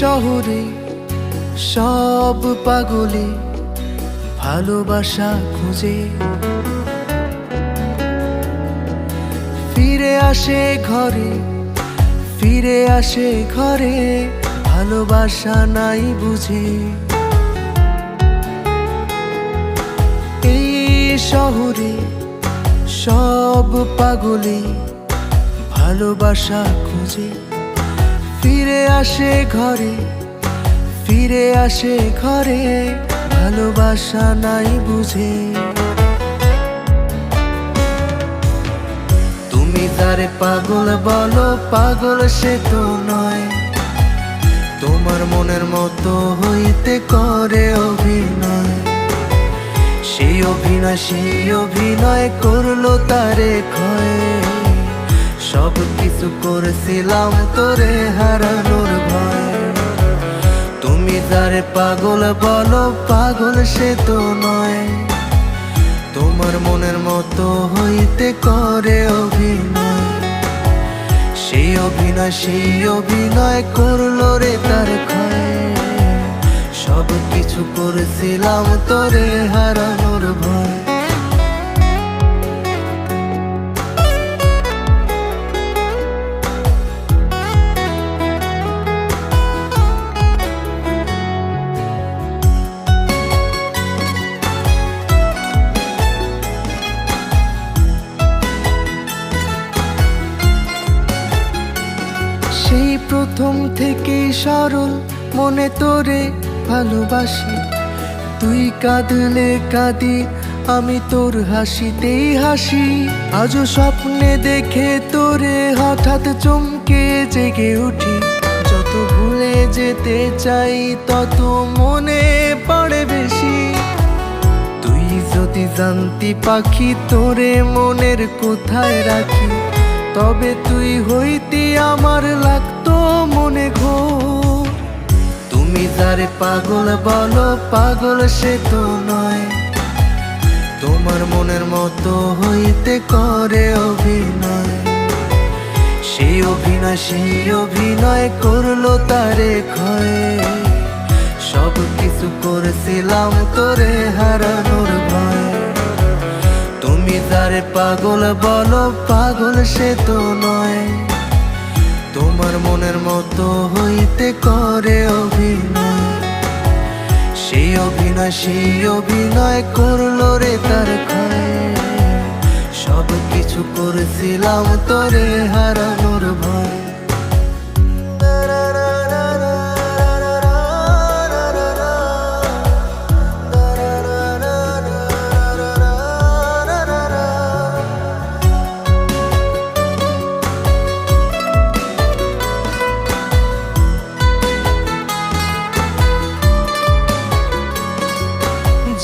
শহরে সব পাগলে ভালোবাসা খুঁজে। ফিরে আসে ঘরে, ফিরে আসে ঘরে, ভালোবাসা নাই বুঝে। এই শহরে সব পাগলে ভালোবাসা খুঁজে। ফিরে আসে ঘরে, ফিরে আসে ঘরে, ভালোবাসা নাই বুঝে। তুমি তারে পাগল বলো, পাগল সে তো নয়। তোমার মনের মতো হইতে করে অভিনয়। সেই অভিনয় সেই অভিনয় করল তারে ক্ষয়। কিছু করেছিলাম তোরে হারানোর ভয়। তুমি তারে পাগল বলো, পাগল সে তো নয়। তোমার মনের মতো হইতে করে অভিনয়। সেই অভিনয় সেই অভিনয় করল রে তার ক্ষয়। সব কিছু করেছিলাম তোরে হারানোর প্রথম থেকেই সরল, মনে তোরে ভালোবাসি। তুই কাঁদলে কাঁদি, আমি তোর হাসিতেই হাসি। আজও স্বপ্নে দেখে তোরে হঠাৎ চমকে জেগে উঠি। যত ভুলে যেতে চাই, তত মনে পড়ে বেশি। তুই যদি জানতি পাখি, তোরে মনের কোথায় রাখি? তবে তুই হইতি আমার মনে ঘো তুমি যারে পাগল বলো, পাগল সে তো নয়। তোমার মনের মতো হইতে করে অভিনয়। সেই অভিনয় সেই অভিনয় করল তারে ক্ষয়। সব কিছু করেছিলাম তোরে হারানোর ভয়। তুমি তারে পাগল বলো, পাগল সে তো নয়। মতো হইতে করে অভিনয়। সেই অভিনয় সেই অভিনয় করল রে তার সব কিছু করেছিলাম তোরে হারানোর ভয়।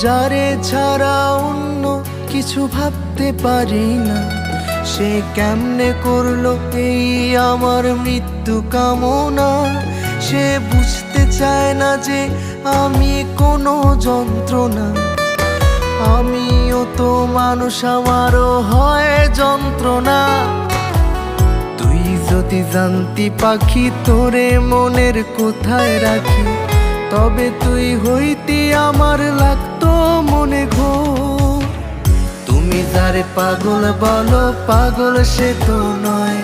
যারে ছাড়া অন্য কিছু ভাবতে পারি না সে কেমনে করল এই আমার মৃত্যু কামনা? সে বুঝতে চায় না যে আমি কোনো যন্ত্রণা। আমিও তো মানুষ, আমারও হয় যন্ত্রণা। তুই যদি জানতি পাখি, তোরে মনের কোথায় রাখি? তবে তুই হইতি আমার লাগতো যারে পাগল বলো, পাগল সে তো নয়।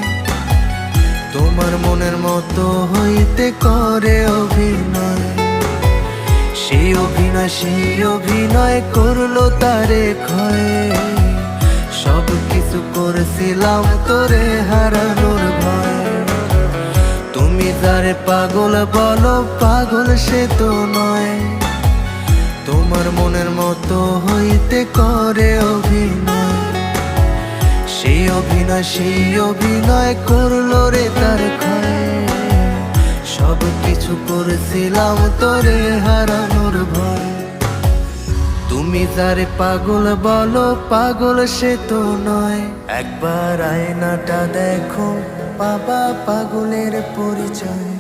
তোমার মনের মতো হইতে করে অভিনয়। সেই অভিনয় সেই অভিনয় করল তারে ক্ষয়। সব কিছু করেছিলাম তোরে হারানোর ভয়। তুমি যারে পাগল বলো, পাগল সে তো নয়। তোমার মনের মতো হইতে করে অভিনয়। অভিনয়, সেই অভিনয় করল রে তার সব কিছু করেছিলাম তোরে হারানোর ভয়। তুমি যারে পাগল বলো, পাগল সে তো নয়। একবার আয়নাটা দেখো, বাবা পাগলের পরিচয়।